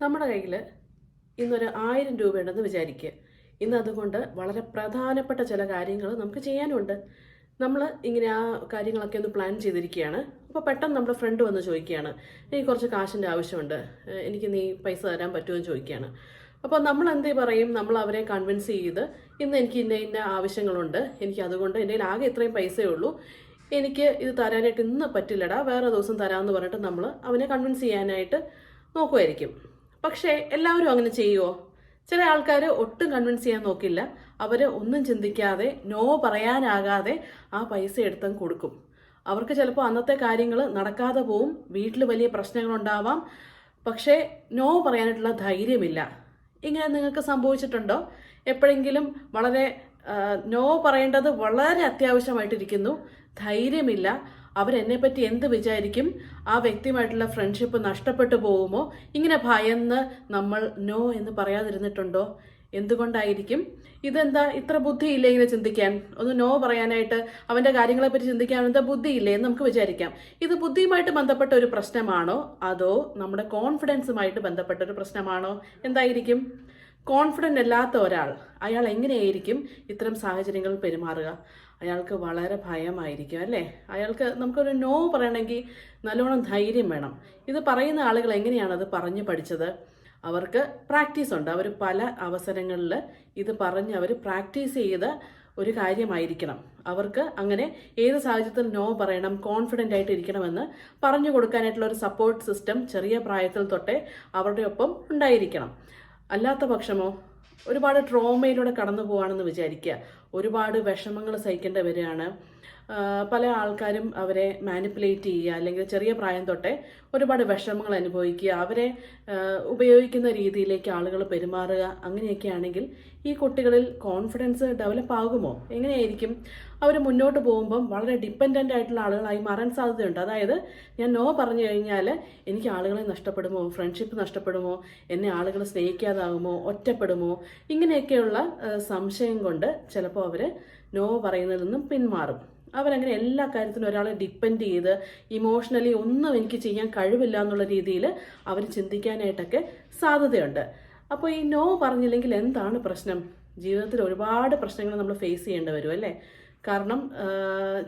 നമ്മുടെ കയ്യിൽ ഇന്നൊരു ആയിരം രൂപയുണ്ടെന്ന് വിചാരിക്കുക. ഇന്ന് അതുകൊണ്ട് വളരെ പ്രധാനപ്പെട്ട ചില കാര്യങ്ങൾ നമുക്ക് ചെയ്യാനുണ്ട്. നമ്മൾ ഇങ്ങനെ ആ കാര്യങ്ങളൊക്കെ ഒന്ന് പ്ലാൻ ചെയ്തിരിക്കുകയാണ്. അപ്പോൾ പെട്ടെന്ന് നമ്മുടെ ഫ്രണ്ട് വന്ന് ചോദിക്കുകയാണ് എനിക്ക് കുറച്ച് കാശിന്റെ ആവശ്യമുണ്ട്. എനിക്ക് നീ പൈസ തരാൻ പറ്റുമെന്ന് ചോദിക്കുകയാണ്. അപ്പോൾ നമ്മൾ എന്തേ പറയും? നമ്മൾ അവരെ കൺവിൻസ് ചെയ്ത് ഇന്ന് എനിക്ക് ഇന്ന ഇന്ന ആവശ്യങ്ങളുണ്ട്. എനിക്ക് അതുകൊണ്ട് എന്റെ കയ്യിൽ ആകെ ഇത്രയും പൈസയേ ഉള്ളൂ. എനിക്ക് ഇത് തരാനായിട്ട് ഇന്ന് പറ്റില്ലടാ. വേറെ ദിവസം തരാമെന്ന് പറഞ്ഞിട്ട് നമ്മൾ അവനെ കൺവിൻസ് ചെയ്യാനായിട്ട് നോക്കുമായിരിക്കും പക്ഷേ എല്ലാവരും അങ്ങനെ ചെയ്യുമോ ചില ആൾക്കാർ ഒട്ടും കൺവിൻസ് ചെയ്യാൻ നോക്കില്ല. അവർ ഒന്നും ചിന്തിക്കാതെ നോ പറയാനാകാതെ ആ പൈസ എടുത്തങ്ങ് കൊടുക്കും. അവർക്ക് ചിലപ്പോൾ അന്നത്തെ കാര്യങ്ങൾ നടക്കാതെ പോവും. വീട്ടിൽ വലിയ പ്രശ്നങ്ങളുണ്ടാവാം. പക്ഷേ നോ പറയാനായിട്ടുള്ള ധൈര്യമില്ല. ഇങ്ങനെ നിങ്ങൾക്ക് സംഭവിച്ചിട്ടുണ്ടോ? എപ്പോഴെങ്കിലും വളരെ നോ പറയേണ്ടത് വളരെ അത്യാവശ്യമായിട്ടിരിക്കുന്നു. ധൈര്യമില്ല. അവരെന്നെ പറ്റി എന്ത് വിചാരിക്കും? ആ വ്യക്തിയുമായിട്ടുള്ള ഫ്രണ്ട്ഷിപ്പ് നഷ്ടപ്പെട്ടു പോകുമോ? ഇങ്ങനെ ഭയന്ന് നമ്മൾ നോ എന്ന് പറയാതിരുന്നിട്ടുണ്ടോ? എന്തുകൊണ്ടായിരിക്കും? ഇതെന്താ? ഇത്ര ബുദ്ധിയില്ലേ ഇങ്ങനെ ചിന്തിക്കാൻ? ഒന്ന് നോ പറയാനായിട്ട് അവന്റെ കാര്യങ്ങളെപ്പറ്റി ചിന്തിക്കാൻ എന്താ ബുദ്ധിയില്ലേ എന്ന് നമുക്ക് വിചാരിക്കാം. ഇത് ബുദ്ധിയുമായിട്ട് ബന്ധപ്പെട്ട ഒരു പ്രശ്നമാണോ? അതോ നമ്മുടെ കോൺഫിഡൻസുമായിട്ട് ബന്ധപ്പെട്ട ഒരു പ്രശ്നമാണോ? എന്തായിരിക്കും? കോൺഫിഡന്റ് അല്ലാത്ത ഒരാൾ അയാൾ എങ്ങനെയായിരിക്കും ഇത്തരം സാഹചര്യങ്ങളിൽ പെരുമാറുക? അയാൾക്ക് വളരെ ഭയമായിരിക്കും അല്ലേ? അയാൾക്ക് നമുക്കൊരു നോ പറയണമെങ്കിൽ നല്ലോണം ധൈര്യം വേണം. ഇത് പറയുന്ന ആളുകൾ എങ്ങനെയാണ് അത് പറഞ്ഞു പഠിച്ചത്? അവർക്ക് പ്രാക്ടീസ് ഉണ്ട്. അവർ പല അവസരങ്ങളിൽ ഇത് പറഞ്ഞ് അവർ പ്രാക്ടീസ് ചെയ്ത ഒരു കാര്യമായിരിക്കണം. അവർക്ക് അങ്ങനെ ഏത് സാഹചര്യത്തിൽ നോ പറയണം കോൺഫിഡന്റ് ആയിട്ട് ഇരിക്കണമെന്ന് പറഞ്ഞു കൊടുക്കാനായിട്ടുള്ള ഒരു സപ്പോർട്ട് സിസ്റ്റം ചെറിയ പ്രായത്തിൽ തൊട്ടേ അവരുടെ ഒപ്പം ഉണ്ടായിരിക്കണം. അല്ലാത്ത പക്ഷമോ? ഒരുപാട് ട്രോമയിലൂടെ കടന്നു പോവാണെന്ന് വിചാരിക്കുക. ഒരുപാട് വിഷമങ്ങൾ സഹിക്കേണ്ടി വരികയാണ് ആ, പല ആൾക്കാരും അവരെ മാനിപ്പുലേറ്റ് ചെയ്യുക അല്ലെങ്കിൽ ചെറിയ പ്രായം തൊട്ടേ ഒരുപാട് വിഷമങ്ങൾ അനുഭവിക്കുക അവരെ ഉപയോഗിക്കുന്ന രീതിയിലേക്ക് ആളുകൾ പെരുമാറുക അങ്ങനെയൊക്കെ ആണെങ്കിൽ ഈ കുട്ടികളിൽ കോൺഫിഡൻസ് ഡെവലപ്പ് ആകുമോ? എങ്ങനെയായിരിക്കും? അവർ മുന്നോട്ട് പോകുമ്പം വളരെ ഡിപ്പെൻഡന്റ് ആയിട്ടുള്ള ആളുകളായി മാറാൻ സാധ്യതയുണ്ട്. അതായത് ഞാൻ നോ പറഞ്ഞു കഴിഞ്ഞാൽ എനിക്ക് ആളുകളെ നഷ്ടപ്പെടുമോ? ഫ്രണ്ട്ഷിപ്പ് നഷ്ടപ്പെടുമോ? എന്നെ ആളുകൾ സ്നേഹിക്കാതാകുമോ? ഒറ്റപ്പെടുമോ? ഇങ്ങനെയൊക്കെയുള്ള സംശയം കൊണ്ട് ചിലപ്പോൾ അവർ നോ പറയുന്നതിൽ നിന്നും പിന്മാറും. അവരങ്ങനെ എല്ലാ കാര്യത്തിലും ഒരാളെ ഡിപ്പെൻഡ് ചെയ്ത് ഇമോഷണലി ഒന്നും എനിക്ക് ചെയ്യാൻ കഴിവില്ല എന്നുള്ള രീതിയിൽ അവർ ചിന്തിക്കാനായിട്ടൊക്കെ സാധ്യതയുണ്ട്. അപ്പോൾ ഈ നോ പറഞ്ഞില്ലെങ്കിൽ എന്താണ് പ്രശ്നം? ജീവിതത്തിൽ ഒരുപാട് പ്രശ്നങ്ങൾ നമ്മൾ ഫേസ് ചെയ്യേണ്ടി വരും അല്ലേ? കാരണം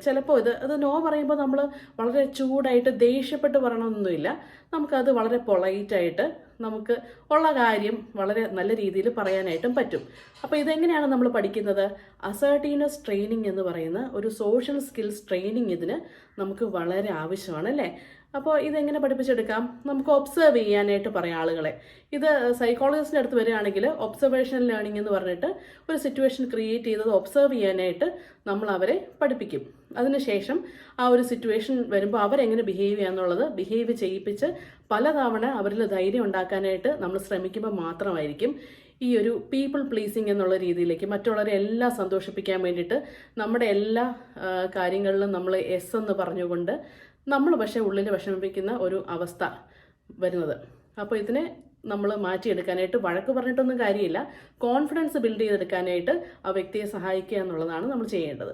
ചിലപ്പോൾ ഇത് അത് നോ പറയുമ്പോൾ നമ്മൾ വളരെ ചൂടായിട്ട് ദേഷ്യപ്പെട്ട് പറയണമെന്നൊന്നുമില്ല നമുക്കത് വളരെ പൊളൈറ്റായിട്ട് നമുക്ക് ഉള്ള കാര്യം വളരെ നല്ല രീതിയിൽ പറയാനായിട്ടും പറ്റും. അപ്പോൾ ഇതെങ്ങനെയാണ് നമ്മൾ പഠിക്കുന്നത്? അസേർട്ടീനസ് ട്രെയിനിങ് എന്ന് പറയുന്ന ഒരു സോഷ്യൽ സ്കിൽസ് ട്രെയിനിങ് ഇതിന് നമുക്ക് വളരെ ആവശ്യമാണ് അല്ലേ? അപ്പോൾ ഇതെങ്ങനെ പഠിപ്പിച്ചെടുക്കാം? നമുക്ക് ഒബ്സർവ് ചെയ്യാനായിട്ട് പറയാം ആളുകളെ. ഇത് സൈക്കോളജിസ്റ്റിന്റെ അടുത്ത് വരികയാണെങ്കിൽ ഒബ്സർവേഷൻ ലേണിംഗ് എന്ന് പറഞ്ഞിട്ട് ഒരു സിറ്റുവേഷൻ ക്രിയേറ്റ് ചെയ്തത് ഒബ്സർവ് ചെയ്യാനായിട്ട് നമ്മൾ അവരെ പഠിപ്പിക്കും. അതിനുശേഷം ആ ഒരു സിറ്റുവേഷൻ വരുമ്പോൾ അവരെങ്ങനെ ബിഹേവ് ചെയ്യാന്നുള്ളത് ബിഹേവ് ചെയ്യിപ്പിച്ച് പലതവണ അവരിൽ ധൈര്യം ഉണ്ടാക്കാനായിട്ട് നമ്മൾ ശ്രമിക്കുമ്പോൾ മാത്രമായിരിക്കും ഈ ഒരു പീപ്പിൾ പ്ലീസിങ് എന്നുള്ള രീതിയിലേക്ക് മറ്റുള്ളവരെ എല്ലാം സന്തോഷിപ്പിക്കാൻ വേണ്ടിയിട്ട് നമ്മുടെ എല്ലാ കാര്യങ്ങളിലും നമ്മൾ എസ് എന്ന് പറഞ്ഞുകൊണ്ട് നമ്മൾ പക്ഷേ ഉള്ളിൽ വിഷമിപ്പിക്കുന്ന ഒരു അവസ്ഥ വരുന്നത്. അപ്പോൾ ഇതിനെ നമ്മൾ മാറ്റിയെടുക്കാനായിട്ട് വഴക്ക് പറഞ്ഞിട്ടൊന്നും കാര്യമില്ല. കോൺഫിഡൻസ് ബിൽഡ് ചെയ്തെടുക്കാനായിട്ട് ആ വ്യക്തിയെ സഹായിക്കുക എന്നുള്ളതാണ് നമ്മൾ ചെയ്യേണ്ടത്.